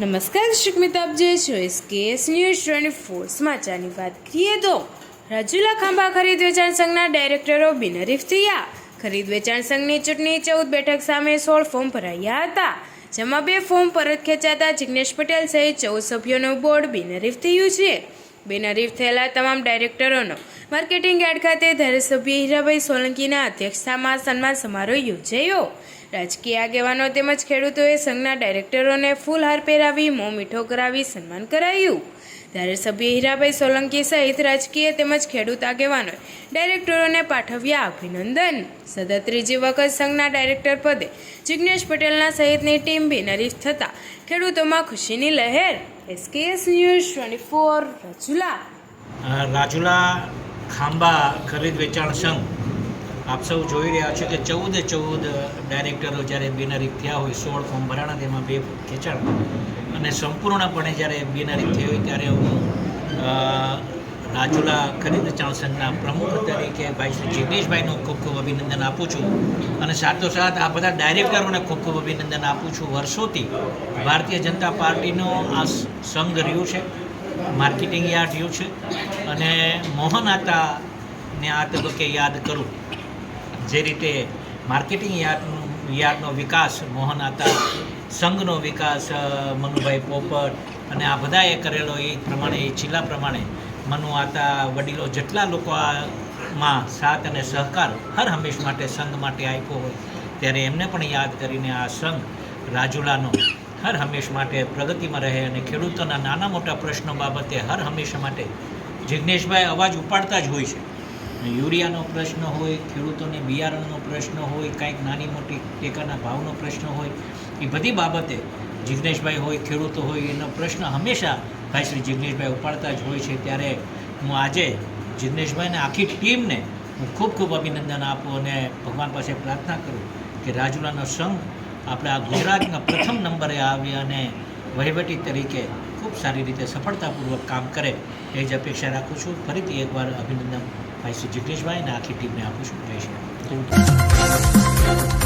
નમસ્કાર મિત્રો, આપ જે છો એસકેએસ ન્યૂઝ ટ્વેન્ટી ફોર સમાચારની વાત કરીએ તો, રાજુલા ખાંભા ખરીદ વેચાણ સંઘના ડાયરેક્ટરો બિનહરીફ થયા. ખરીદ વેચાણ સંઘની ચૂંટણી ચૌદ બેઠક સામે સોળ ફોર્મ ભરાયા હતા, જેમાં બે ફોર્મ પરત ખેંચાતા જિગ્નેશ પટેલ સહિત ચૌદ સભ્યોનું બોર્ડ બિનહરીફ થયું છે. બિનહરીફ થયેલા તમામ ડાયરેક્ટરોનો માર્કેટિંગ યાર્ડ ખાતે ધારાસભ્ય હીરાભાઈ સોલંકીના અધ્યક્ષતામાં સન્માન સમારોહ યોજાયો. રાજકીય આગેવાનો તેમજ ખેડૂતોએ સંઘના ડાયરેક્ટરોને ફૂલહાર પહેરાવી, મોં મીઠો કરાવી સન્માન કરાયું. ધારાસભ્ય હીરાભાઈ સોલંકી સહિત રાજકીય તેમજ ખેડૂત આગેવાનોએ ડાયરેક્ટરોને પાઠવ્યા અભિનંદન. સતત ત્રીજી વખત સંઘના ડાયરેક્ટર પદે જિગ્નેશ પટેલના સહિતની ટીમ બિનહરીફ થતા ખેડૂતોમાં ખુશીની લહેર SKS news twenty four Rajula Rajula Khambha ખરીદ વેચાણ સંઘ. આપ સૌ જોઈ રહ્યા છો કે ચૌદે ચૌદ ડાયરેક્ટરો જ્યારે બિનહરીફ થયા હોય, સોળ ફોર્મ ભરાણા, તેમાં બે ખેંચાણ. અને સંપૂર્ણપણે જ્યારે બિનહરીફ થઈ હોય ત્યારે હું રાજુલા ખરીદ સંઘના પ્રમુખ તરીકે ભાઈ શ્રી જિગ્નેશભાઈનું ખૂબ ખૂબ અભિનંદન આપું છું. અને સાથોસાથ આ બધા ડાયરેક્ટરોને ખૂબ ખૂબ અભિનંદન આપું છું. વર્ષોથી ભારતીય જનતા પાર્ટીનો આ સંઘ રહ્યું છે, માર્કેટિંગ યાર્ડ રહ્યું છે અને મોહન આતાને આ તબક્કે યાદ કરું. જે રીતે માર્કેટિંગ યાર્ડનું, યાર્ડનો વિકાસ, મોહન આતા સંઘનો વિકાસ મનુભાઈ પોપટ અને આ બધાએ કરેલો એ પ્રમાણે, એ જિલ્લા પ્રમાણે મનુ આતા વડીલો જેટલા લોકો આમાં સાથ અને સહકાર હર હંમેશ માટે સંઘ માટે આપ્યો હોય, ત્યારે એમને પણ યાદ કરીને આ સંઘ રાજુલાનો હર હંમેશ માટે પ્રગતિમાં રહે અને ખેડૂતોના નાના મોટા પ્રશ્નો બાબતે હર હંમેશા માટે જિજ્ઞેશભાઈ અવાજ ઉપાડતા જ હોય છે. યુરિયાનો પ્રશ્ન હોય, ખેડૂતોને બિયારણનો પ્રશ્ન હોય, કાંઈક નાની મોટી ટેકાના ભાવનો પ્રશ્ન હોય, એ બધી બાબતે જિજ્ઞેશભાઈ હોય, ખેડૂતો હોય, એનો પ્રશ્ન હંમેશા ભાઈ શ્રી જિગ્નેશભાઈ ઉપાડતા જ હોય છે ત્યારે હું આજે જિગ્નેશભાઈને, આખી ટીમને હું ખૂબ ખૂબ અભિનંદન આપું અને ભગવાન પાસે પ્રાર્થના કરું કે રાજુલાનો સંઘ આપણે આ ગુજરાતના પ્રથમ નંબરે આવે અને વહીવટી તરીકે ખૂબ સારી રીતે સફળતાપૂર્વક કામ કરે એ જ અપેક્ષા રાખું છું. ફરીથી એકવાર અભિનંદન ભાઈ શ્રી જગદીશભાઈ અને આખી ટીમને આપું છું. જય શ્રી.